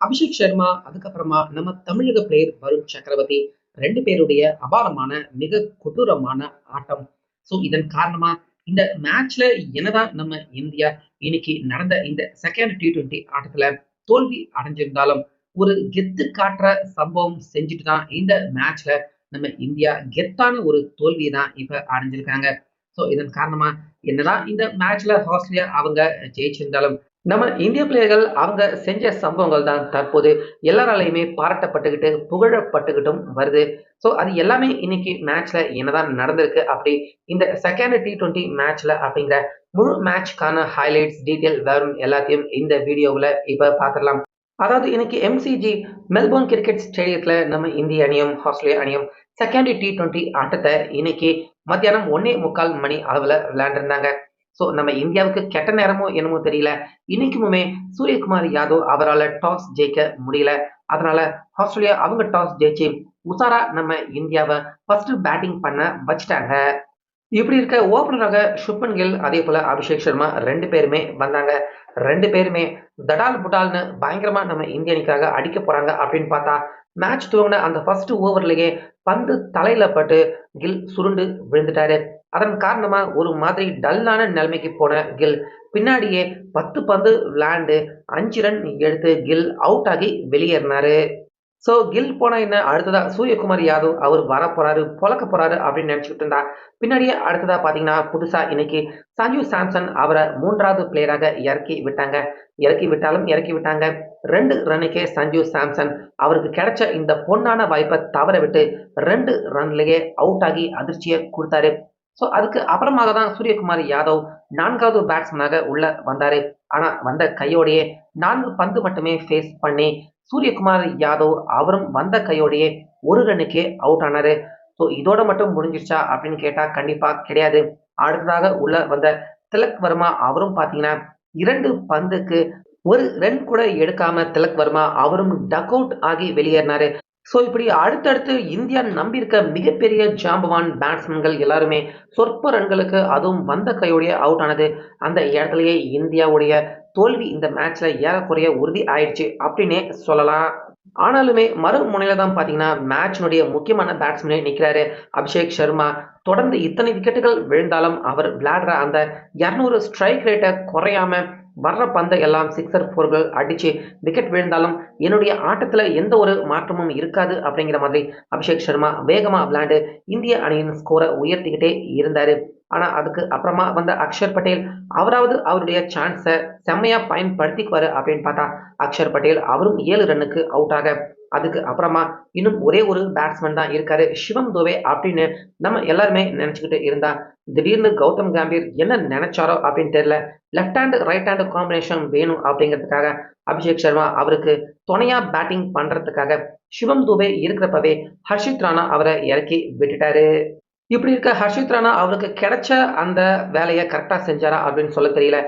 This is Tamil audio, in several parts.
அபிஷேக் சர்மா அதுக்கப்புறமா நம்ம தமிழக பிளேயர் வருண் சக்கரவர்த்தி. ரெண்டு பேருடைய அபாரமான மிக கொடூரமான ஆட்டம். ஸோ இதன் காரணமா இந்த மேட்ச்ல என்னதான் நம்ம இந்தியா இன்னைக்கு நடந்த இந்த செகண்ட் டி டுவெண்ட்டி ஆட்டத்துல தோல்வி அடைஞ்சிருந்தாலும் ஒரு கெத்து காட்டுற சம்பவம் செஞ்சுட்டு தான் இந்த மேட்ச்ல நம்ம இந்தியா கெத்தான ஒரு தோல்வியை தான் இப்ப அடைஞ்சிருக்காங்க. ஸோ இதன் காரணமா என்னதான் இந்த மேட்ச்ல ஆஸ்திரேலியா அவங்க ஜெயிச்சிருந்தாலும் நம்ம இந்திய பிளேயர்கள் அவங்க செஞ்ச சம்பவங்கள் தான் தற்போது எல்லாராலையுமே பாராட்டப்பட்டுக்கிட்டு புகழப்பட்டுக்கிட்டும் வருது. ஸோ அது எல்லாமே இன்னைக்கு மேட்ச்ல என்னதான் நடந்திருக்கு அப்படி இந்த செகண்ட் டி டுவெண்ட்டி மேட்ச்ல அப்படிங்கிற முழு மேட்ச்க்கான ஹைலைட்ஸ் டீட்டெயில் வரும் எல்லாத்தையும் இந்த வீடியோவில் இப்போ பார்த்துடலாம். அதாவது இன்னைக்கு எம்சிஜி மெல்போர்ன் கிரிக்கெட் ஸ்டேடியத்தில் நம்ம இந்திய அணியும் ஆஸ்திரேலிய அணியும் செகண்ட் டி டுவெண்ட்டி ஆட்டத்தை இன்னைக்கு மத்தியானம் ஒன்னே முக்கால் மணி அளவில் விளையாண்டுருந்தாங்க. ஸோ நம்ம இந்தியாவுக்கு கெட்ட நேரமோ என்னமோ தெரியல. இன்னைக்குமே சூரியகுமார் யாதவ் அவரால் டாஸ் ஜெயிக்க முடியல. அதனால ஆஸ்திரேலியா அவங்க டாஸ் ஜெயிச்சு உசாரா நம்ம இந்தியாவை ஃபர்ஸ்ட் பேட்டிங் பண்ண வச்சுட்டாங்க. இப்படி இருக்க ஓப்பனராக சுப்மன் கில் அதே போல அபிஷேக் சர்மா ரெண்டு பேருமே வந்தாங்க. ரெண்டு பேருமே தடால் புட்டால்னு பயங்கரமா நம்ம இந்திய அணிக்காக அடிக்க போறாங்க அப்படின்னு பார்த்தா மேட்ச் துவங்கின அந்த ஃபர்ஸ்ட் ஓவர்லயே பந்து தலையில பட்டு கில் சுருண்டு விழுந்துட்டாரு. அதன் காரணமாக ஒரு மாதிரி டல்லான நிலைமைக்கு போன கில். பின்னாடியே பத்து பந்து விளையாண்டு அஞ்சு ரன் எடுத்து கில் அவுட் ஆகி வெளியேறினாரு. ஸோ கில் போனால் என்ன? அடுத்ததாக சூரியகுமார் யாதவ் அவர் வர போறாரு பொழக்க அப்படின்னு நினச்சிக்கிட்டு இருந்தா. பின்னாடியே அடுத்ததாக பார்த்தீங்கன்னா புதுசாக இன்னைக்கு சஞ்சு சாம்சன் அவரை மூன்றாவது பிளேயராக இறக்கி விட்டாங்க. இறக்கி விட்டாலும் இறக்கி விட்டாங்க. ரெண்டு ரன்னுக்கே சஞ்சு சாம்சன் அவருக்கு கிடைச்ச இந்த பொன்னான வாய்ப்பை தவற விட்டு ரெண்டு ரன்லேயே அவுட் ஆகி அதிர்ச்சியை கொடுத்தாரு. ஸோ அதுக்கு அப்புறமாக தான் சூரியகுமார் யாதவ் நான்காவது பேட்ஸ்மேனாக உள்ள வந்தாரு. ஆனா வந்த கையோடையே நான்கு பந்து மட்டுமே ஃபேஸ் பண்ணி சூரியகுமார் யாதவ் அவரும் வந்த கையோடையே ஒரு ரன்னுக்கே அவுட் ஆனாரு. ஸோ இதோட மட்டும் முடிஞ்சிருச்சா அப்படின்னு கேட்டா கண்டிப்பா கிடையாது. அடுத்ததாக உள்ள வந்த திலக் வர்மா அவரும் பாத்தீங்கன்னா இரண்டு பந்துக்கு ஒரு ரன் கூட எடுக்காம திலக் வர்மா அவரும் டக் அவுட் ஆகி வெளியேறினாரு. ஸோ இப்படி அடுத்தடுத்து இந்தியா நம்பியிருக்க மிகப்பெரிய ஜாம்பவான் பேட்ஸ்மேன்கள் எல்லாருமே சொற்ப ரன்களுக்கு அதுவும் வந்த கையுடைய அவுட் ஆனது. அந்த இடத்துலயே இந்தியாவுடைய தோல்வி இந்த மேட்ச்ல ஏறக்குறைய உறுதி ஆயிடுச்சு அப்படின்னே சொல்லலாம். ஆனாலுமே மறுமுனையில தான் பார்த்தீங்கன்னா மேட்சினுடைய முக்கியமான பேட்ஸ்மேனே நிற்கிறாரு அபிஷேக் சர்மா. தொடர்ந்து இத்தனை விக்கெட்டுகள் விழுந்தாலும் அவர் விளையாடுற அந்த இரநூறு ஸ்ட்ரைக் ரேட்டை குறையாம வர்ற பந்தை எல்லாம் சிக்ஸர் ஃபோர்கள் அடித்து விக்கெட் விழுந்தாலும் என்னுடைய ஆட்டத்தில் எந்த ஒரு மாற்றமும் இருக்காது அப்படிங்கிற மாதிரி அபிஷேக் சர்மா வேகமாக விளையாண்டு இந்திய அணியின் ஸ்கோரை உயர்த்திக்கிட்டே இருந்தார். ஆனால் அதுக்கு அப்புறமா வந்த அக்ஷர் பட்டேல் அவராவது அவருடைய சான்ஸை செம்மையாக பயன்படுத்திக்குவார் அப்படின்னு பார்த்தா அக்ஷர் பட்டேல் அவரும் ஏழு ரன்னுக்கு அவுட் ஆக அதுக்கு அப்புறமா இன்னும் ஒரே ஒரு பேட்ஸ்மேன் தான் இருக்காரு சிவம் தோவே அப்படின்னு நம்ம எல்லாருமே நினச்சிக்கிட்டு இருந்தா திடீர்னு கௌதம் கம்பீர் என்ன நினைச்சாரோ அப்படின்னு தெரியல left hand right hand combination வேணும் அப்படிங்கிறதுக்காக அபிஷேக் சர்மா அவருக்கு துணையா பேட்டிங் பண்றதுக்காக சிவம் தூபே இருக்கிறப்பவே ஹர்ஷித் ராணா அவரை இறக்கி விட்டுட்டாரு. இப்படி இருக்க ஹர்ஷித் ராணா அவருக்கு கிடைச்ச அந்த வேலையை கரெக்டாக செஞ்சாரா அப்படின்னு சொல்ல தெரியல.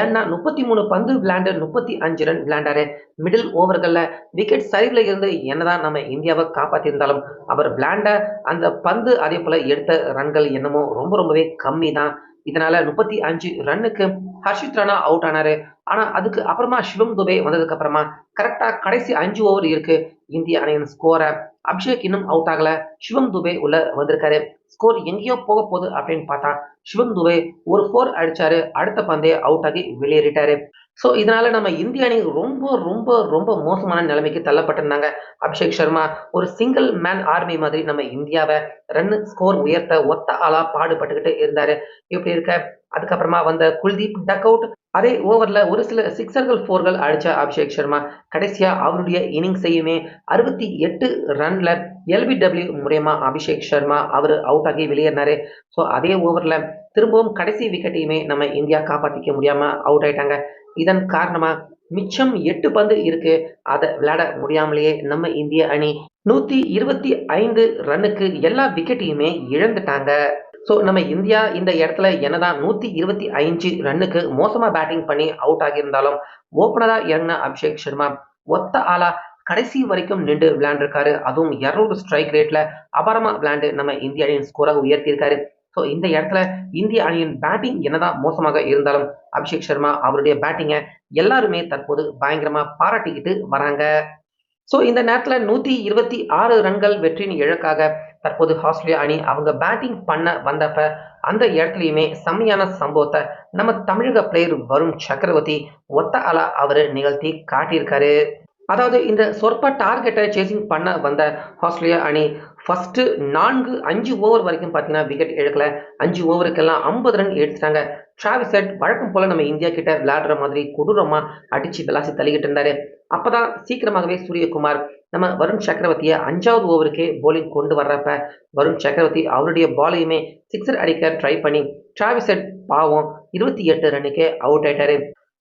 ஏன்னா முப்பத்தி மூணு பந்து விளையாண்டு முப்பத்தி அஞ்சு ரன் விளையாண்டாரு. மிடில் ஓவர்களில் விக்கெட் சரிவில் இருந்து என்னதான் நம்ம இந்தியாவை காப்பாற்றியிருந்தாலும் அவர் விளையாண்ட அந்த பந்து அதே போல் எடுத்த ரன்கள் என்னமோ ரொம்ப ரொம்பவே கம்மி தான் இதனால முப்பத்தி அஞ்சு ரன்னுக்கு ஹர்ஷித் ராணா அவுட் ஆனாரு. ஆனா அதுக்கு அப்புறமா சிவம் துபே வந்ததுக்கு அப்புறமா கரெக்டா கடைசி அஞ்சு ஓவர் இருக்கு. இந்திய அணியின் ஸ்கோரை அபிஷேக் இன்னும் அவுட் ஆகல. சிவம் துபே உள்ள வந்திருக்காரு. ஸ்கோர் எங்கேயோ போக போகுது அப்படின்னு பார்த்தா சிவம் துபே ஒரு ஃபோர் அடிச்சாரு. அடுத்த பந்தே அவுட் ஆகி வெளியேறிட்டாரு. ஸோ இதனால நம்ம இந்திய அணி ரொம்ப ரொம்ப ரொம்ப மோசமான நிலைமைக்கு தள்ளப்பட்டிருந்தாங்க. அபிஷேக் சர்மா ஒரு சிங்கிள் மேன் ஆர்மி மாதிரி நம்ம இந்தியாவை ரன் ஸ்கோர் உயர்த்த ஒத்த ஆளா பாடுபட்டுக்கிட்டு இருந்தாரு. இப்படி இருக்க? அதுக்கப்புறமா வந்த குல்தீப் டக் அவுட் அதே ஓவரில் ஒரு சில சிக்ஸர்கள் ஃபோர்கள் அடித்த அபிஷேக் சர்மா. கடைசியாக அவருடைய இன்னிங்ஸையுமே அறுபத்தி எட்டு ரன்ல எல்பிடபிள்யூ மூலயமா அபிஷேக் சர்மா அவர் அவுட் ஆகி வெளியேறினாரு. ஸோ அதே ஓவரில் திரும்பவும் கடைசி விக்கெட்டையுமே நம்ம இந்தியா காப்பாற்றிக்க முடியாமல் அவுட் ஆயிட்டாங்க. இதன் காரணமாக மிச்சம் எட்டு பந்து இருக்கு. அதை விளையாட முடியாமலேயே நம்ம இந்திய அணி நூற்றி இருபத்தி ஐந்து ரன்னுக்கு எல்லா விக்கெட்டையுமே இழந்துட்டாங்க. ஸோ நம்ம இந்தியா இந்த இடத்துல என்னதான் நூற்றி இருபத்தி அஞ்சு ரன்னுக்கு மோசமாக பேட்டிங் பண்ணி அவுட் ஆகியிருந்தாலும் ஓப்பனராக இறங்கின அபிஷேக் சர்மா. ஒத்த ஆளா கடைசி வரைக்கும் நின்று விளையாண்டுருக்காரு. அதுவும் இரநூறு ஸ்ட்ரைக் ரேட்ல அபாரமா விளையாண்டு நம்ம இந்திய அணியின் ஸ்கோராக உயர்த்தியிருக்காரு. ஸோ இந்த இடத்துல இந்திய அணியின் பேட்டிங் என்னதான் மோசமாக இருந்தாலும் அபிஷேக் சர்மா அவருடைய பேட்டிங்கை எல்லாருமே தற்போது பயங்கரமா பாராட்டிக்கிட்டு வராங்க. ஸோ இந்த நேரத்தில் நூற்றி இருபத்தி ஆறு ரன்கள் வெற்றியின் இழக்காக தற்போது ஆஸ்திரேலியா அணி அவங்க பேட்டிங் பண்ண வந்தப்ப அந்த இடத்துலையுமே செம்மையான சம்பவத்தை நம்ம தமிழக பிளேயர் வருண் சக்கரவர்த்தி ஒத்த அலா அவர் நிகழ்த்தி காட்டியிருக்காரு. அதாவது இந்த சொற்ப டார்கெட்டை சேசிங் பண்ண வந்த ஆஸ்திரேலியா அணி ஃபர்ஸ்ட் நான்கு அஞ்சு ஓவர் வரைக்கும் பார்த்தீங்கன்னா விக்கெட் எடுக்கல அஞ்சு ஓவருக்கெல்லாம் ஐம்பது ரன் எடுத்துட்டாங்க. டிராவிஸ் ஹெட் வழக்கம் போல நம்ம இந்தியா கிட்ட விளையாடுற மாதிரி கொடூரமா அடிச்சு விளாசி தள்ளிக்கிட்டு இருந்தாரு. அப்பதான் சீக்கிரமாகவே சூரியகுமார் நம்ம வருண் சக்கரவர்த்தியை அஞ்சாவது ஓவருக்கே போலிங் கொண்டு வர்றப்ப வருண் சக்கரவர்த்தி அவருடைய பாலையுமே சிக்ஸர் அடிக்க ட்ரை பண்ணி டிராவிசட் பாவம் இருபத்தி எட்டு ரன்னுக்கே அவுட் ஆயிட்டாரு.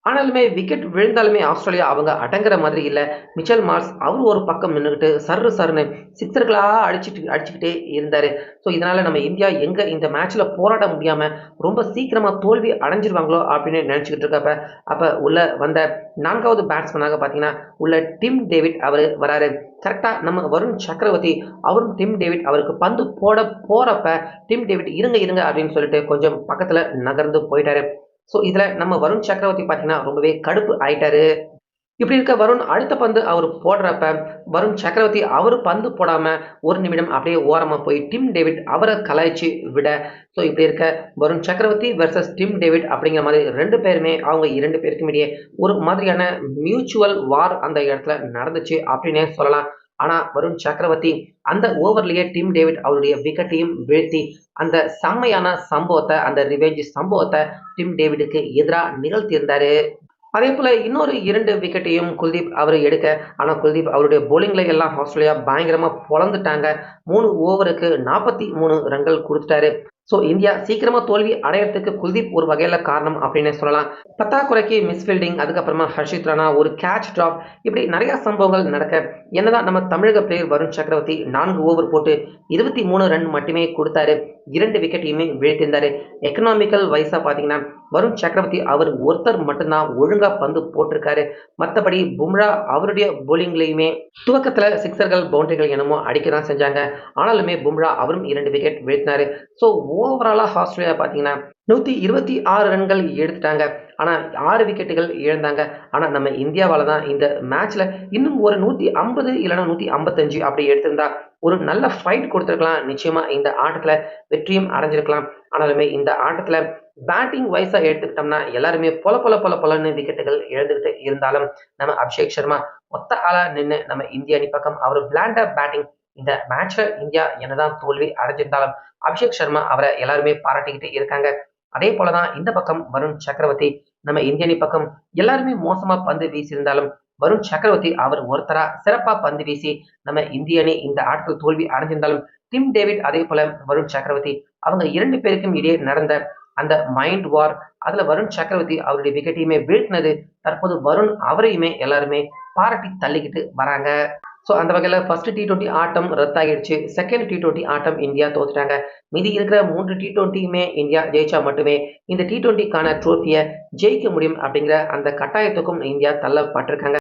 ஆனாலுமே விக்கெட் விழுந்தாலுமே ஆஸ்திரேலியா அவங்க அடங்குற மாதிரி இல்லை. மிச்சல் மார்ஸ் அவர் ஒரு பக்கம் நின்றுக்கிட்டு சர்ரு சர்னு சிக்ஸர்களாக அடிச்சுட்டு அடிச்சுக்கிட்டே இருந்தார். ஸோ இதனால் நம்ம இந்தியா எங்கே இந்த மேட்ச்சில் போராட முடியாமல் ரொம்ப சீக்கிரமாக தோல்வி அடைஞ்சிருவாங்களோ அப்படின்னு நினச்சிக்கிட்டு இருக்கப்ப அப்போ உள்ள வந்த நான்காவது பேட்ஸ்மேனாக பார்த்தீங்கன்னா உள்ள டிம் டேவிட் அவர் வராரு. கரெக்டாக நம்ம வருண் சக்கரவர்த்தி அவரும் டிம் டேவிட் அவருக்கு பந்து போட போகிறப்ப டிம் டேவிட் இருங்க இருங்க அப்படின்னு சொல்லிட்டு கொஞ்சம் பக்கத்தில் நகர்ந்து போயிட்டாரு. ஸோ இதில் நம்ம வருண் சக்கரவர்த்தி பார்த்தீங்கன்னா ரொம்பவே கடுப்பு ஆயிட்டாரு. இப்படி இருக்க வருண் அடுத்த பந்து அவர் போடுறப்ப வருண் சக்கரவர்த்தி அவர் பந்து போடாமல் ஒரு நிமிடம் அப்படியே ஓரமாக போய் டிம் டேவிட் அவரை கலாய்ச்சி விட ஸோ இப்படி இருக்க வருண் சக்கரவர்த்தி வெர்சஸ் டிம் டேவிட் அப்படிங்கிற மாதிரி ரெண்டு பேருமே அவங்க இரண்டு பேருக்கும் இடையே ஒரு மாதிரியான மியூச்சுவல் வார் அந்த இடத்துல நடந்துச்சு அப்படின்னே சொல்லலாம். ஆனால் வருண் சக்கரவர்த்தி அந்த ஓவர்லயே டிம் டேவிட் அவருடைய விக்கெட்டையும் வீழ்த்தி அந்த செம்மையான சம்பவத்தை அந்த ரிவெஞ்ச் சம்பவத்தை டிம் டேவிடுக்கு எதிராக நிகழ்த்தியிருந்தாரு. அதே போல இன்னொரு இரண்டு விக்கெட்டையும் குல்தீப் அவர் எடுக்க ஆனால் குல்தீப் அவருடைய போலிங்ல எல்லாம் ஆஸ்திரேலியா பயங்கரமா பொழந்துட்டாங்க. மூணு ஓவருக்கு நாற்பத்தி மூணு ரன்கள் கொடுத்துட்டாரு. ஸோ இந்தியா சீக்கிரமா தோல்வி அடையறதுக்கு குல்தீப் ஒரு வகையில காரணம் அப்படின்னு சொல்லலாம். பத்தாக்குறைக்கு மிஸ்ஃபீல்டிங் அதுக்கப்புறமா ஹர்ஷித் ராணா ஒரு கேட்ச் ட்ராப் இப்படி நிறைய சம்பவங்கள் நடக்க என்னதான் நம்ம தமிழக பிளேயர் வருண் சக்கரவர்த்தி நான்கு ஓவர் போட்டு இருபத்தி மூணு ரன் மட்டுமே கொடுத்தாரு. இரண்டு விக்கெட்டையுமே வீழ்த்திருந்தாரு. எக்கனாமிக்கல் வைஸா பார்த்தீங்கன்னா வருண் சக்கரவர்த்தி அவர் ஒருத்தர் மட்டும்தான் ஒழுங்கா பந்து போட்டிருக்காரு. மற்றபடி பும்ரா அவருடைய போலிங்லையுமே துவக்கத்துல சிக்ஸர்கள் பவுண்டரிகள் என்னமோ அடிக்க தான் செஞ்சாங்க. ஆனாலுமே பும்ரா அவரும் இரண்டு விக்கெட் வீழ்த்தினாரு. ஸோ ஓவராலாக ஆஸ்திரேலியா பார்த்தீங்கன்னா நூற்றி இருபத்தி ஆறு ரன்கள் எடுத்துட்டாங்க. ஆனால் ஆறு விக்கெட்டுகள் இழந்தாங்க. ஆனால் நம்ம இந்தியாவால் தான் இந்த மேட்ச்சில் இன்னும் ஒரு நூற்றி ஐம்பது இல்லைனா நூற்றி ஐம்பத்தஞ்சு அப்படி எடுத்திருந்தா ஒரு நல்ல ஃபைட் கொடுத்துருக்கலாம். நிச்சயமாக இந்த ஆட்டத்தில் வெற்றியும் அடைஞ்சிருக்கலாம். ஆனாலுமே இந்த ஆட்டத்தில் பேட்டிங் வைஸாக எடுத்துக்கிட்டோம்னா எல்லாருமே பொல பொல பொல பொலன்னு விக்கெட்டுகள் இழந்துக்கிட்டு இருந்தாலும் நம்ம அபிஷேக் சர்மா மொத்த ஆளாக நின்று நம்ம இந்திய அணி பக்கம் அவர் பிளாண்டாக பேட்டிங் இந்த மேட்ச்ல இந்தியா என்னதான் தோல்வி அடைஞ்சிருந்தாலும் அபிஷேக் சர்மா அவரை எல்லாருமே பாராட்டிக்கிட்டு இருக்காங்க. அதே போலதான் இந்த பக்கம் வருண் சக்கரவர்த்தி நம்ம இந்திய அணி பக்கம் எல்லாருமே மோசமா பந்து வீசியிருந்தாலும் வருண் சக்கரவர்த்தி அவர் ஒருத்தரா சிறப்பா பந்து வீசி நம்ம இந்திய அணி இந்த ஆட்கள் தோல்வி அடைஞ்சிருந்தாலும் டிம் டேவிட் அதே போல வருண் சக்கரவர்த்தி அவங்க இரண்டு பேருக்கும் இடையே நடந்த அந்த மைண்ட் வார் அதுல வருண் சக்கரவர்த்தி அவருடைய விக்கெட்டையுமே வீழ்த்தினது. தற்போது வருண் அவரையுமே எல்லாருமே பாராட்டி தள்ளிக்கிட்டு வராங்க. ஸோ அந்த வகையில் ஃபர்ஸ்ட் டி டுவெண்ட்டி ஆட்டம் ரத்தாகிடுச்சு. செகண்ட் டி டுவெண்ட்டி ஆட்டம் இந்தியா தோத்துட்டாங்க. மீதி இருக்கிற மூன்று டி டுவெண்ட்டியுமே இந்தியா ஜெயிச்சா மட்டுமே இந்த டி டுவெண்ட்டிக்கான ட்ரோஃபியை ஜெயிக்க முடியும் அப்படிங்கிற அந்த கட்டாயத்துக்கும் இந்தியா தள்ளப்பட்டிருக்காங்க.